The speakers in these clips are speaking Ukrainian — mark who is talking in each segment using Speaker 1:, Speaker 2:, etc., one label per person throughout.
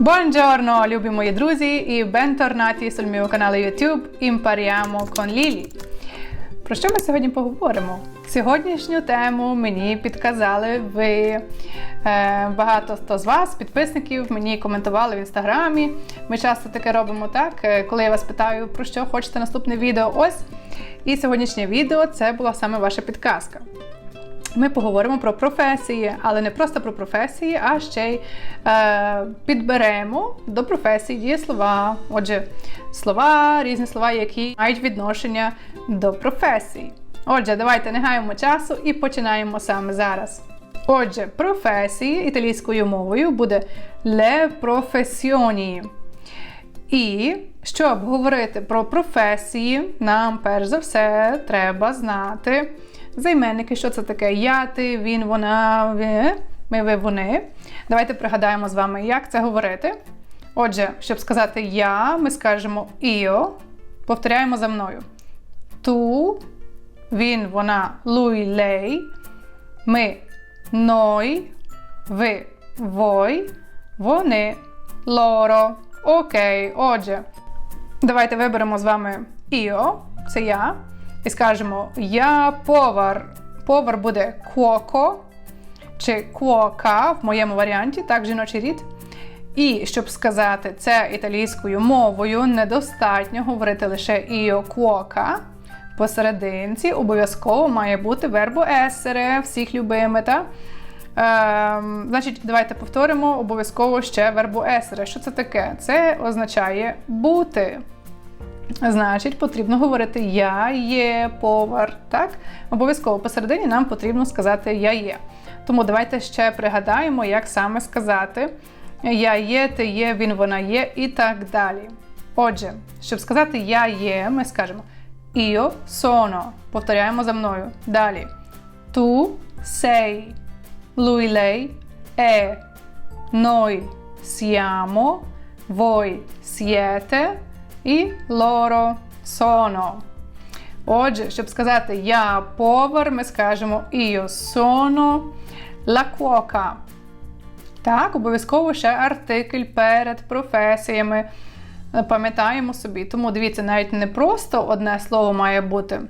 Speaker 1: Buongiorno, любі мої друзі, і бенторнаті sul mio каналу YouTube Impariamo con Lili. Про що ми сьогодні поговоримо? Сьогоднішню тему мені підказали ви. Е, багато хто з вас, підписників, мені коментували в інстаграмі. Ми часто таке робимо так, е, коли я вас питаю, про що хочете наступне відео. Ось. І сьогоднішнє відео це була саме ваша підказка. Ми поговоримо про професії, але не просто про професії, а ще й е, підберемо до професії дієслова. Отже, слова, різні слова, які мають відношення до професії. Отже, давайте не гаємо часу і починаємо саме зараз. Отже, професії італійською мовою буде le professioni. І щоб говорити про професії, нам перш за все треба знати займенники, що це таке я, ти, він, вона, ви, ми, ви, вони. Давайте пригадаємо з вами, як це говорити. Отже, щоб сказати я, ми скажемо io, повторяємо за мною. Ту, він, вона, lui, lei, ми, noi, ви, voi, вони, loro. Окей, отже, давайте виберемо з вами io, це я. І скажемо я повар. Повар буде куоко чи куока в моєму варіанті, так, жіночий рід. І щоб сказати це італійською мовою, недостатньо говорити лише іо куока. Посерединці обов'язково має бути вербо есере, всіх любими. Та? Ем, значить, давайте повторимо обов'язково ще вербо есере. Що це таке? Це означає бути. Значить, потрібно говорити Я є повар. Так? Обов'язково посередині нам потрібно сказати Я є. Тому давайте ще пригадаємо, як саме сказати Я є, ти є, він, вона є і так далі. Отже, щоб сказати Я є, ми скажемо Io sono. Повторяємо за мною. Далі. Tu sei. Lui, lei è. Noi siamo. Voi siete. І loro sono. Отже, щоб сказати я повар, ми скажемо io sono la cuoca. Так, обов'язково ще артикль перед професіями. Пам'ятаємо собі. Тому дивіться, навіть не просто одне слово має бути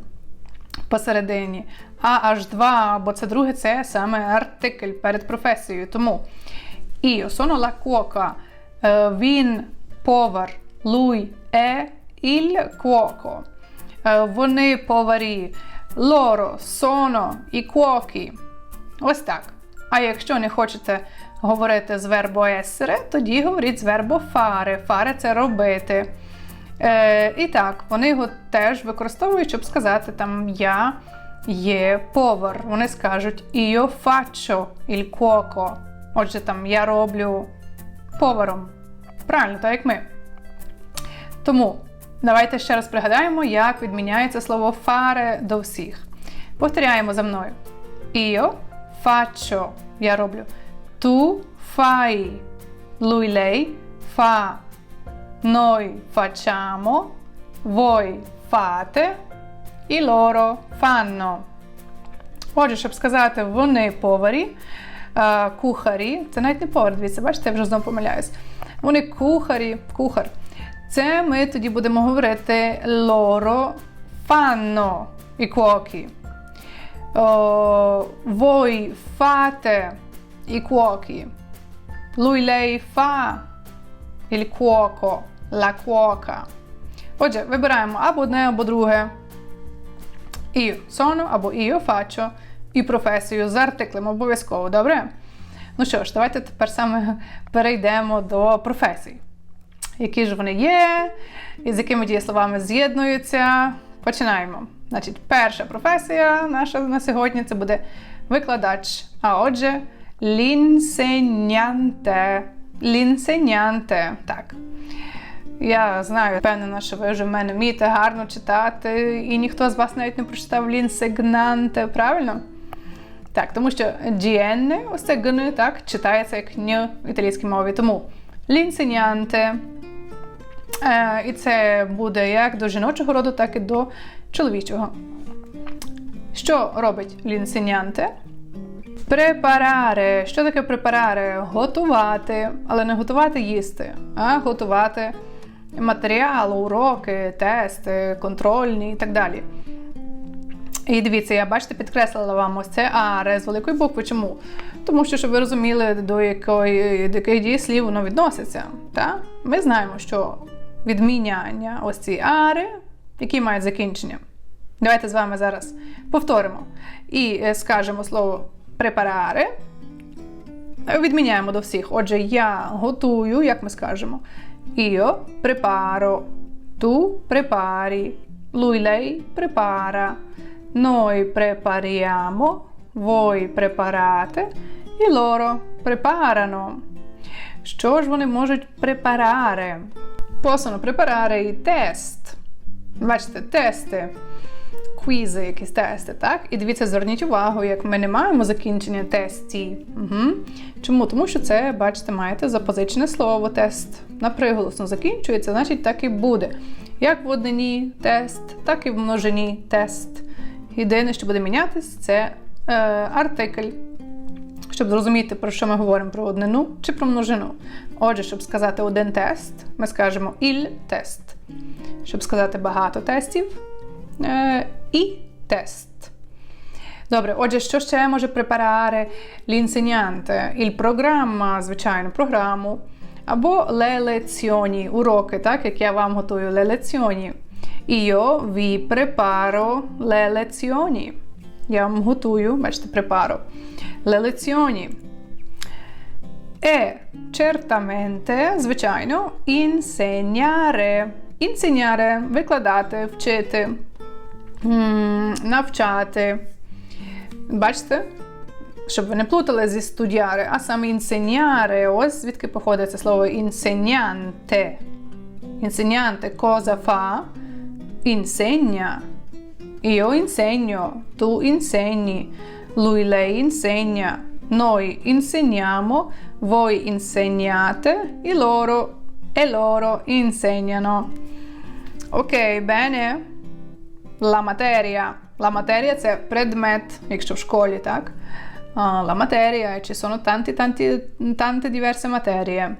Speaker 1: посередині, а аж два, бо це друге це саме артикль перед професією. Тому io sono la cuoca. Е, Він повар. Lui è il cuoco. Е, Вони поварі. Loro sono i cuochi. Ось так. А якщо не хочете говорити з вербо essere, тоді говоріть з вербо fare. Fare – це робити. Е, І так, вони його теж використовують, щоб сказати там я є повар. Вони скажуть io faccio il cuoco. Отже, там я роблю поваром. Правильно, так як ми. Тому давайте ще раз пригадаємо, як відміняється слово fare до всіх. Повторяємо за мною. Io faccio. Я роблю. Tu fai. Lui, lei fa. Noi facciamo. Voi fate. І loro fanno. Отже, щоб сказати, вони поварі, е, кухарі. Це навіть не повар, дивіться, бачите, я вже знову помиляюсь. Вони кухарі, кухар. Це ми тоді будемо говорити loro fanno i cuochi. О, voi fate i cuochi. Lui, lei fa il cuoco, la cuoca. Отже, вибираємо або одне, або друге. Io sono або io faccio і професію з артиклем обов'язково, добре? Ну що ж, давайте тепер саме перейдемо до професій які ж вони є, і з якими дієсловами з'єднуються. Починаємо. Значить, перша професія наша на сьогодні це буде викладач. А отже, лінсенянте. Лінсенянте. Так. Я знаю, впевнена, що ви вже в мене вмієте гарно читати, і ніхто з вас навіть не прочитав лінсегнанте, правильно? Так, тому що GN, ось це гн, так, читається як н в італійській мові. Тому лінсенянте. Е, і це буде як до жіночого роду, так і до чоловічого. Що робить лінсенянте? Препараре. Що таке препараре? Готувати, але не готувати їсти, а готувати матеріал, уроки, тести, контрольні і так далі. І дивіться, я бачите, підкреслила вам ось це аре з великої букви. Чому? Тому що, щоб ви розуміли, до якої до яких дієслів воно відноситься. Та? Ми знаємо, що відміняння ось ці ари, які мають закінчення. Давайте з вами зараз повторимо. І е, скажемо слово препараре. Відміняємо до всіх. Отже, я готую, як ми скажемо. Io preparo, tu prepari, lui lei prepara, noi prepariamo, voi preparate і loro preparano. Що ж вони можуть препараре? Possono preparare i test. Бачите, тести квізи, якісь тести, так? І дивіться, зверніть увагу, як ми не маємо закінчення тесті. Угу. Чому? Тому що це, бачите, маєте запозичене слово тест. На приголосно закінчується, значить так і буде. Як в однині тест, так і в множині тест. Єдине, що буде мінятись, це е, артикль. Щоб зрозуміти, про що ми говоримо про однину чи про множину. Отже, щоб сказати один тест, ми скажемо il тест. Щоб сказати багато тестів, е, і тест. Добре, отже, що ще може preparare l'insegnante? Il programma, звичайно, програму. Або le lezioni, уроки, так, як я вам готую le lezioni. Io vi preparo le lezioni. Я вам готую, бачите, препаро. Le lezioni. E certamente, звичайно, insegnare. Insegnare – викладати, вчити навчати. Бачите? Щоб ви не плутали зі студіари, а саме інсеняре. Ось звідки походить це слово інсенянте. Інсенянте cosa fa? Insegna. Io insegno, tu insegni, lui lei insegna, noi insegniamo, voi insegnate e loro e loro insegnano. Ok, bene? La materia. La materia це предмет, якщо в школі, так? La materia, ci sono tanti, tanti, tante diverse materie.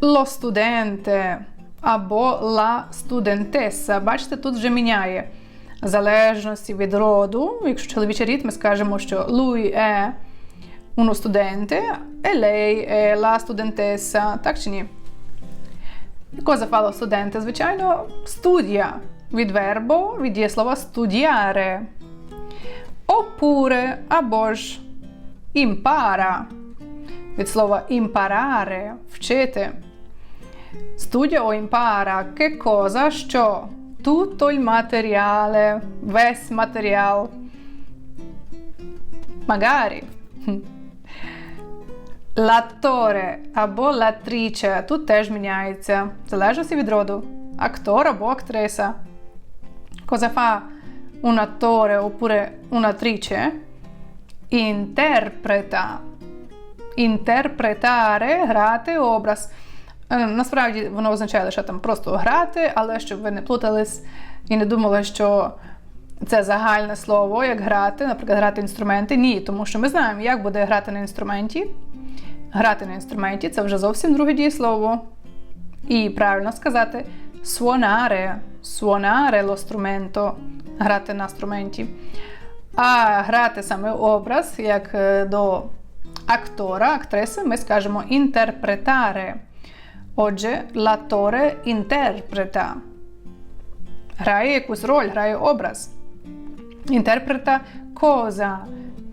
Speaker 1: Lo studente або la studentessa. Бачите, тут вже міняє Залежності від роду. Якщо чоловічий рід, ми скажемо, що lui è uno studente e lei è la studentessa. Так чи ні? Cosa fa lo studente? Звичайно, студія від вербу, від дієслова studiare. Oppure або ж impara. Від слова imparare вчити. Studia o impara che cosa? Що? Tutto il materiale, весь матеріал. Magari. L'attore або l'attrice. Тут теж міняється. Залежності від роду. Актор або актриса. Cosa fa un attore oppure un'attrice? Interpreta. Interpretare, грати образ. Насправді воно означає лише там просто грати, але щоб ви не плутались і не думали, що це загальне слово, як грати, наприклад, грати інструменти. Ні, тому що ми знаємо, як буде грати на інструменті. Грати на інструменті це вже зовсім друге дієслово. І правильно сказати suonare, suonare lo strumento, грати на струменті. А грати саме образ, як до актора, актриси, ми скажемо interpretare. Отже, l'attore interpreta. Грає якусь роль, грає образ. Interpreta cosa?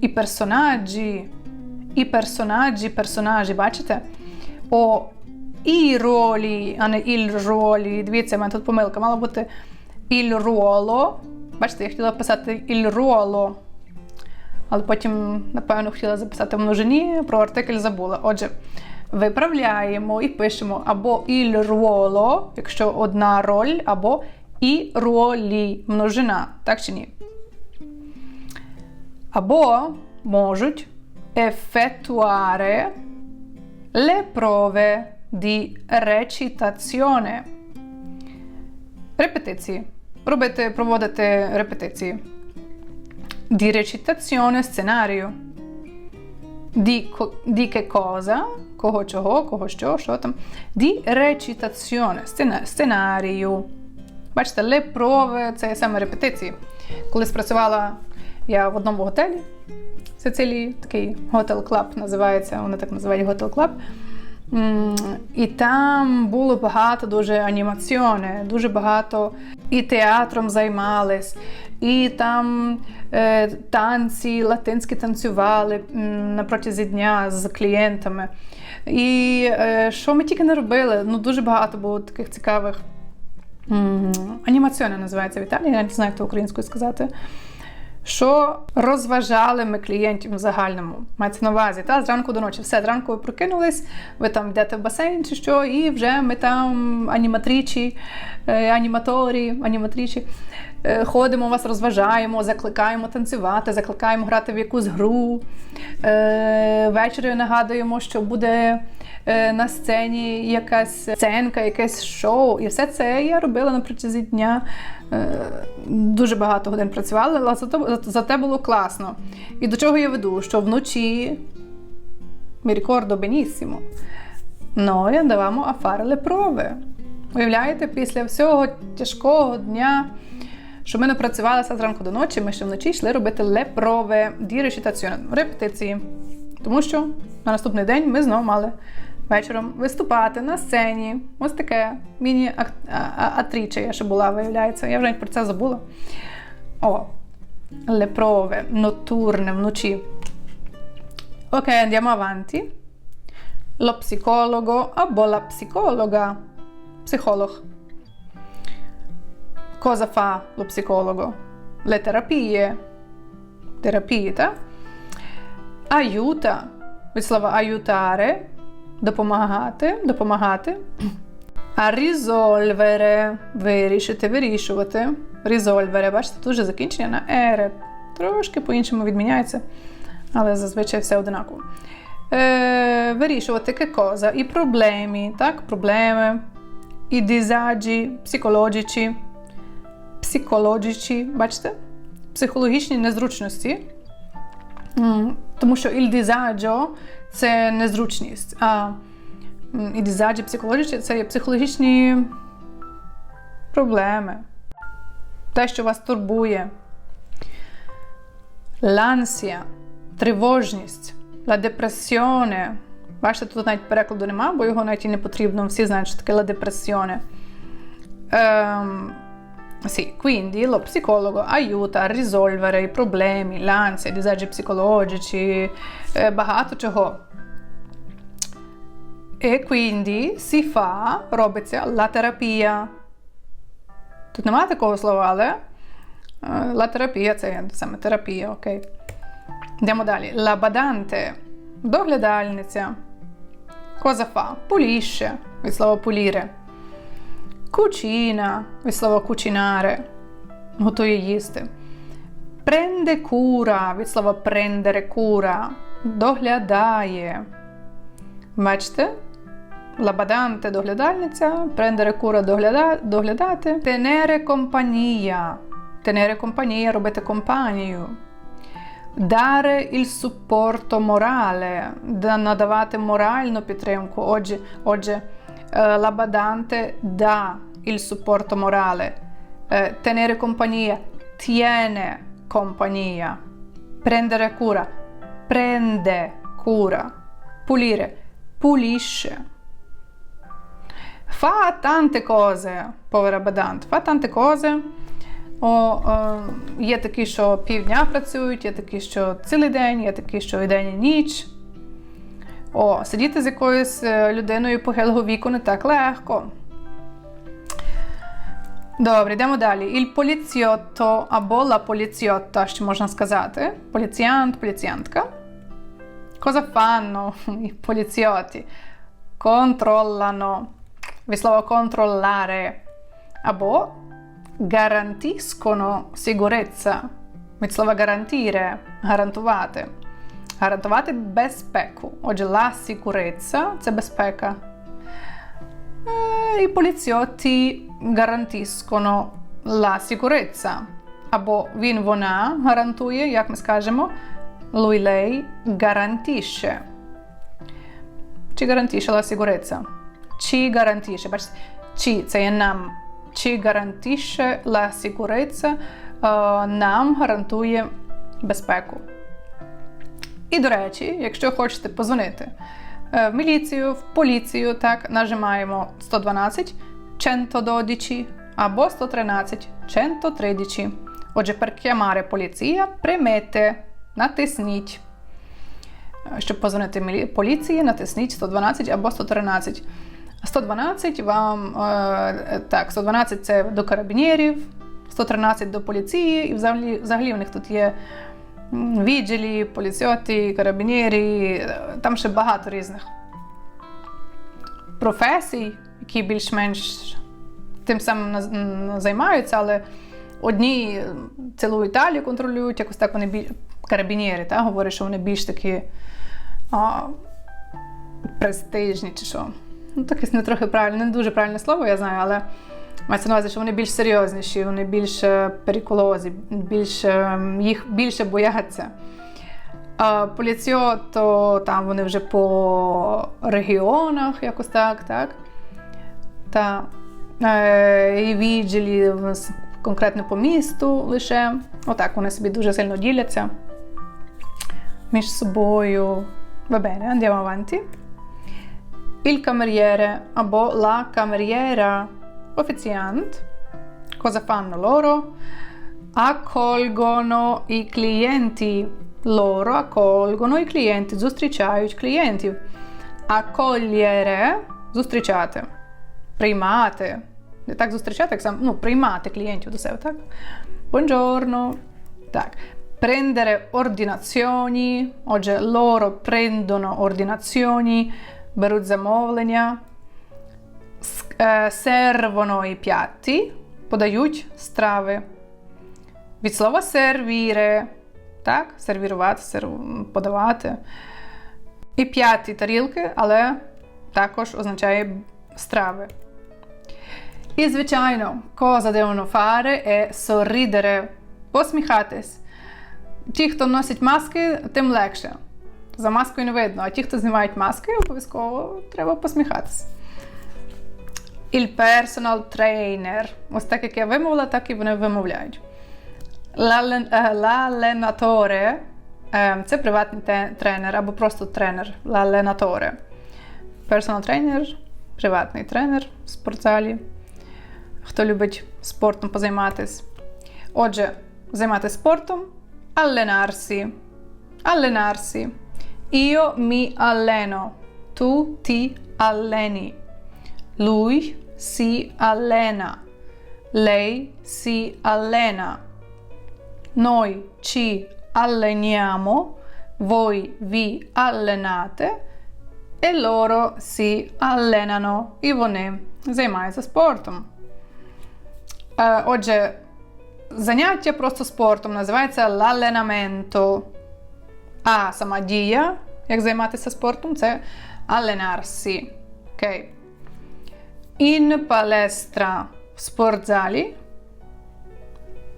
Speaker 1: І персонажі. І персонажі, персонажі, бачите? О і ролі, а не іль ролі. Дивіться, в мене тут помилка. Мало бути іль руоло. Бачите, я хотіла писати іль руоло. Але потім, напевно, хотіла записати множині, про артикль забула. Отже, виправляємо і пишемо або іль руоло, якщо одна роль, або і руолі множина. Так чи ні? Або можуть effettuare le prove di recitazione. Репетиції. Робити, проводити репетиції. di recitazione scenario. Di, di che cosa? Кого чого, кого що, що там. Di recitazione, сценарію. Бачите, prove – це саме репетиції. Коли спрацювала я в одному готелі в Сицилії, такий готел клаб називається, вони так називають готел клаб. І там було багато дуже анімаціони, дуже багато і театром займались, і там е, танці, латинські танцювали на протязі дня з клієнтами. І е, що ми тільки не робили, ну дуже багато було таких цікавих. Анімаціони називається в Італії, я не знаю, як то українською сказати. Що розважали ми клієнтів в загальному? Мається на увазі, та зранку до ночі. Все, зранку ви прокинулись, ви там йдете в басейн чи що, і вже ми там аніматрічі, е, аніматорі, аніматрічі. Е, ходимо, вас розважаємо, закликаємо танцювати, закликаємо грати в якусь гру. Е, ввечері нагадуємо, що буде на сцені якась сценка, якесь шоу. І все це я робила на протязі дня. Дуже багато годин працювала, але зате, було класно. І до чого я веду? Що вночі mi ricordo benissimo, noi andavamo a fare le. Уявляєте, після всього тяжкого дня що ми не працювалися зранку до ночі, ми ще вночі йшли робити лепрове ді речитаціоне, репетиції. Тому що на наступний день ми знову мали вечором виступати на сцені. Ось таке міні-атріче я ще була, виявляється. Я вже про це забула. О, лепрове, нотурне вночі. Ok, andiamo avanti. Lo psicologo або la psicologa. Психолог. Cosa fa lo psicologo? Le terapie. Терапії, так? Aiuta. Від слова aiutare допомагати, допомагати. А risolvere вирішити, вирішувати. Risolvere, бачите, тут вже закінчення на ере. Трошки по-іншому відміняється, але зазвичай все одинаково. Е, Вирішувати cosa? І проблеми, так? Проблеми, і disagi psicologici психологічні, бачите? Психологічні незручності. Тому що il disagio – це незручність. А il disagio психологічні це є психологічні проблеми. Те, що вас турбує. L'ansia – тривожність, la depressione. Бачите, тут навіть перекладу нема, бо його навіть і не потрібно. Всі знають, що таке la depressione. Ем, Sì, quindi lo psicologo aiuta a risolvere i problemi, l'ansia, i disagi psicologici, eh, багато чого. E quindi si fa, робиться la terapia. Тут немає такого слова, але la terapia це саме терапія, окей. Йдемо далі. La badante – доглядальниця. Cosa fa? Pulisce, від слова pulire. Cucina, від слова cucinare, готує їсти. Prende cura, від слова prendere cura, доглядає. Бачите? Лабаданте доглядальниця, prendere cura догляда, доглядати. Tenere compagnia. Tenere compagnia робити компанію. Dare il supporto morale, надавати моральну підтримку. Отже, отже eh, la badante dà il supporto morale, eh, tenere compagnia, tiene compagnia, prendere cura, prende cura, pulire, pulisce. Fa tante cose, povera badante, fa tante cose. О, е, Є такі, що півдня працюють, є такі, що цілий день, є такі, що і день і ніч. О, сидіти з якоюсь е, людиною похилого віку не так легко. Добре, йдемо далі. Il poliziotto або la poliziotta, що можна сказати. Поліціянт, поліціянтка. Cosa fanno i poliziotti? Controllano. Від слова controllare. Або garantiscono sicurezza. Від слова garantire, гарантувати гарантувати безпеку. Отже, la sicurezza – це безпека. I poliziotti garantiscono la sicurezza. або він вона гарантує, як ми скажемо, lui lei garantisce. Ci garantisce la sicurezza. Ci garantisce. Бачите, ci це є нам. Ci garantisce la sicurezza. Е, Нам гарантує безпеку. І, до речі, якщо хочете позвонити е, в міліцію, в поліцію, так, нажимаємо 112 112 або 113 113. Отже, per поліція приймете, натисніть. Е, Щоб позвонити поліції, натисніть 112 або 113. 112 вам е, так, 112 це до карабінєрів, 113 до поліції, і взагалі, взагалі в них тут є відділі, поліціоти, карабінєрі, там ще багато різних професій, які більш-менш тим самим займаються, але одні цілу Італію контролюють, якось так вони біль... карабінєри, та, говорять, що вони більш такі а, престижні чи що. Ну, таке не трохи правильне, не дуже правильне слово, я знаю, але мається на увазі, що вони більш серйозніші, вони більш е, більш, е, їх більше бояться. Поліціо, то там вони вже по регіонах, якось так, так. Та е, і відділі конкретно по місту лише. Отак вони собі дуже сильно діляться між собою. Va andiamo avanti. Il cameriere або la cameriera officiant. Cosa fanno loro? Accolgono i clienti. Loro accolgono i clienti, зустрічають клієнтів. Accogliere – зустрічати, приймати. Не так зустрічати, як сам, ну, приймати клієнтів до себе, так? Buongiorno. Так. Prendere ordinazioni. Отже, loro prendono ordinazioni, беруть замовлення. Е, Servono i piatti, подають страви. Від слова servire, так? Сервірувати, серв- подавати. І п'яті тарілки, але також означає страви. І, звичайно, cosa devono fare è sorridere, посміхатись. Ті, хто носять маски, тим легше. За маскою не видно, а ті, хто знімають маски, обов'язково треба посміхатись. Il personal trainer. Ось так, як я вимовила, так і вони вимовляють. L'allen- е, L'allenatore е, це приватний тренер або просто тренер. L'allenatore. Personal trainer, приватний тренер в спортзалі. Хто любить спортом позайматись. Отже, займатися спортом, allenarsi. Allenarsi. Io mi alleno. Tu ti alleni. Lui si allena. Lei si allena. Noi ci alleniamo. Voi vi allenate. E loro si allenano. І вони займаються спортом. Е, Отже, заняття просто спортом називається l'allenamento. А сама дія, як займатися спортом, це allenarsi. Окей. In palestra в.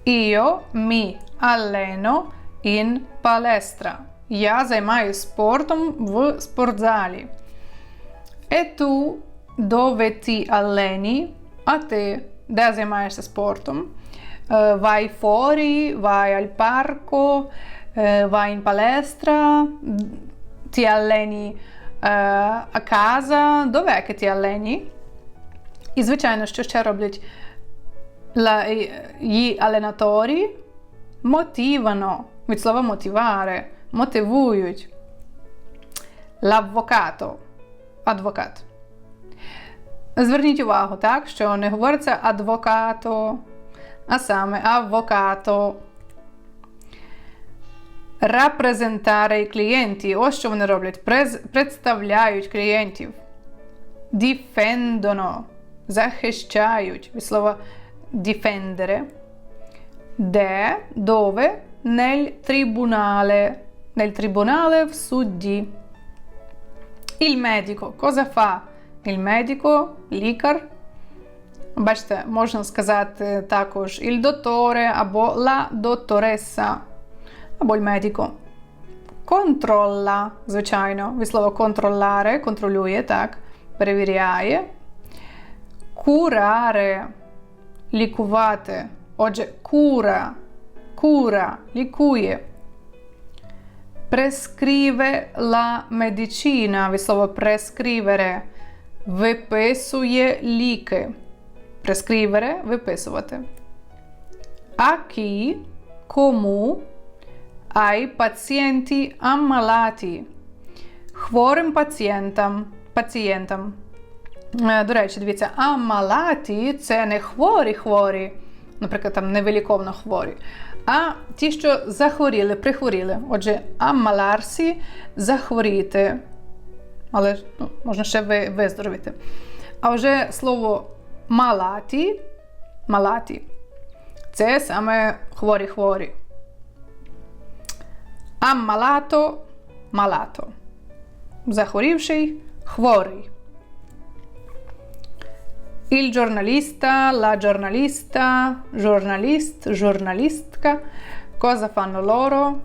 Speaker 1: Io mi alleno in palestra. Я займаюся спортом в спортзалі. E tu dove ti alleni? А ти де займаєшся спортом? Е, Vai fuori, vai al parco, е, vai in palestra, ti alleni е, a casa. Dov'è che ti alleni? І, звичайно, що ще роблять la, gli allenatori? Motivano. Від слова мотивare. Мотивують. L'avvocato. Адвокат. Зверніть увагу, так, що не говориться адвокато, а саме аввокато. Рапрезентаре і клієнті. Ось що вони роблять. Представляють клієнтів. Діфендоно. Захищають. Від слова difendere. Де, dove, nel tribunale. Nel tribunale в судді. Il medico cosa fa? Il medico, лікар, Бачите, можна сказати також il dottore або la dottoressa, або il medico. Контролла, звичайно, від слова контролларе, контролює, так, перевіряє. Кураре лікувати. Отже, кура, кура, лікує. Прескріве la medicina, від слова прескрівере, виписує ліки. Прескрівере виписувати. Chi, кому, ai pazienti ammalati. Хворим пацієнтам. пацієнтам. Е, До речі, дивіться, амалаті це не хворі хворі, наприклад, там невиліковно хворі, а ті, що захворіли, прихворіли. Отже, амаларсі захворіти. Але ну, можна ще ви, виздоровіти. А вже слово малаті, малаті це саме хворі-хворі. Аммалато малато. Захворівший хворий. Il giornalista, la giornalista, giornalist, giornalistka. Cosa fanno loro?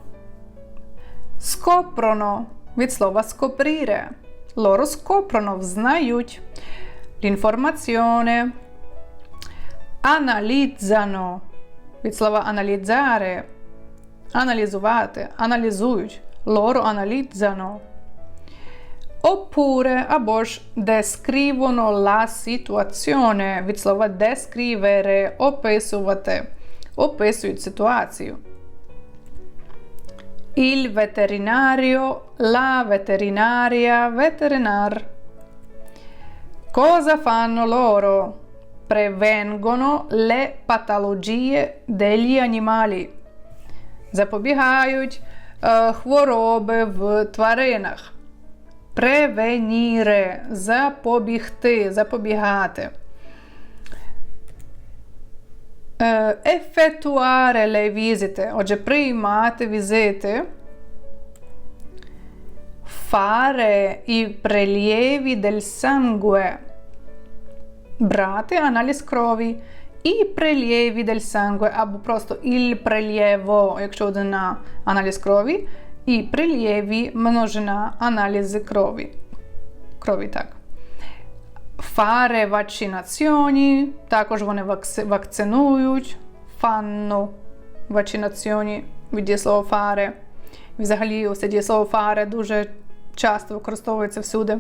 Speaker 1: Scoprono від слова scoprire. Loro scoprono, взнають. L'informazione. Analizzano від слова analizzare. Аналізувати, аналізують. Loro analizzano. Oppure або ж descrivono la situazione від слова descrivere, описувати, описують ситуацію. Il veterinario, la veterinaria, veterinar. Cosa fanno loro? Prevengono le patologie degli animali. Запобігають е, хвороби в тваринах. Превеніре запобігти, запобігати. Ефектуаре le visite, отже, приймати візити. Fare i prelievi del sangue. Брати аналіз крові. І prelievi del sangue, або просто il prelievo, якщо одна аналіз крові. І прильєві множина аналізи крові. Крові, так. Фаре вакцинаціоні, також вони вакцинують. Фанно вакцинаціоні від дієслова фаре. Взагалі, це дієслово фаре дуже часто використовується всюди.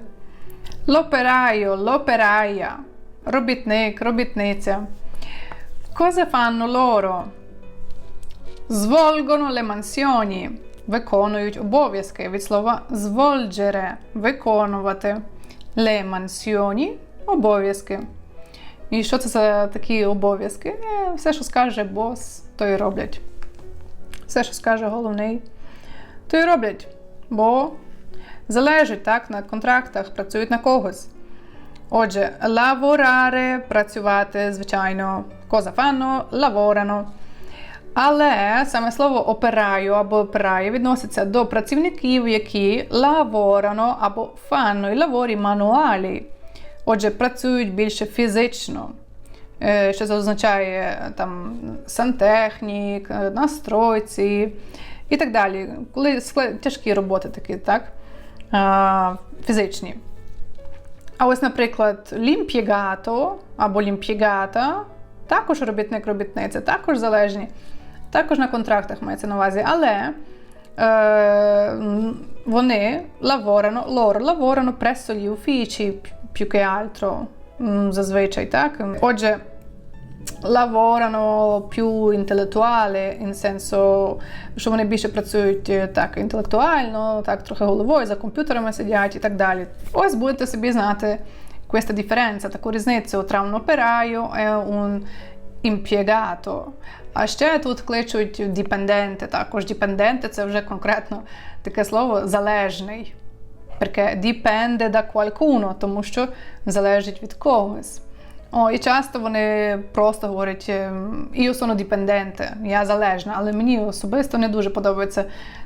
Speaker 1: Лоперайо, лоперая, робітник, робітниця. Cosa fanno loro? Svolgono le mansioni виконують обов'язки від слова звольджере виконувати. Le mansioni – обов'язки. І що це за такі обов'язки? Е, все, що скаже бос, то й роблять. Все, що скаже головний, то й роблять. Бо залежить так, на контрактах, працюють на когось. Отже, lavorare – працювати, звичайно, cosa fanno? lavorano. Але саме слово операю або операє відноситься до працівників, які лаворано або фанно і лаворі мануалі. Отже, працюють більше фізично. Що це означає там сантехнік, настройці і так далі. Коли тяжкі роботи такі, так? Фізичні. А ось, наприклад, лімп'єгато або лімп'єгата, також робітник-робітниця, також залежні. Також на контрактах мається на увазі, але е, вони lavorano, loro lavorano presso gli uffici più che altro, зазвичай, так? Отже, lavorano più intellettuale, in senso, що вони більше працюють так інтелектуально, так трохи головою, за комп'ютерами сидять і так далі. Ось будете собі знати questa differenza, таку різницю tra un operaio e un impiegato. А ще тут кличуть діпенденти. Також діпенденти це вже конкретно таке слово залежний. Perché dipende da qualcuno, тому що залежить від когось. О, І часто вони просто говорять io sono dipendente, я залежна, але мені особисто не дуже подобається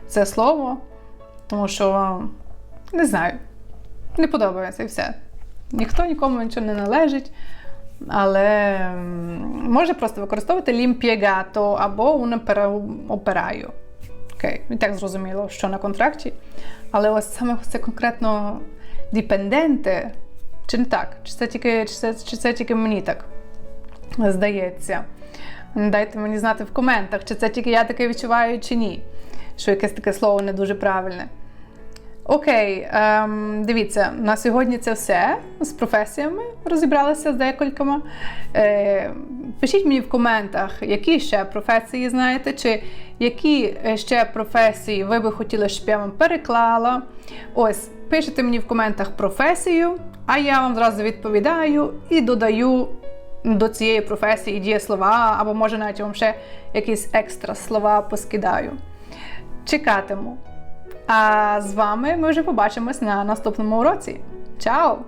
Speaker 1: це слово, тому що не знаю, не подобається і все. Ніхто нікому нічого не належить. Але може просто використовувати лімп'єгато або унепераю. Окей, і так зрозуміло, що на контракті. Але ось саме це конкретно діпенденти, чи не так? Чи це тільки, чи це, чи це тільки мені так здається? Дайте мені знати в коментах, чи це тільки я таке відчуваю, чи ні. Що якесь таке слово не дуже правильне. Окей, ем, дивіться, на сьогодні це все з професіями. Розібралися з декількома. Е, пишіть мені в коментах, які ще професії знаєте, чи які е, ще професії ви би хотіли, щоб я вам переклала. Ось, пишете мені в коментах професію, а я вам зразу відповідаю і додаю до цієї професії дієслова, або може навіть вам ще якісь екстра слова поскидаю. Чекатиму. А з вами ми вже побачимось на наступному уроці. Чао!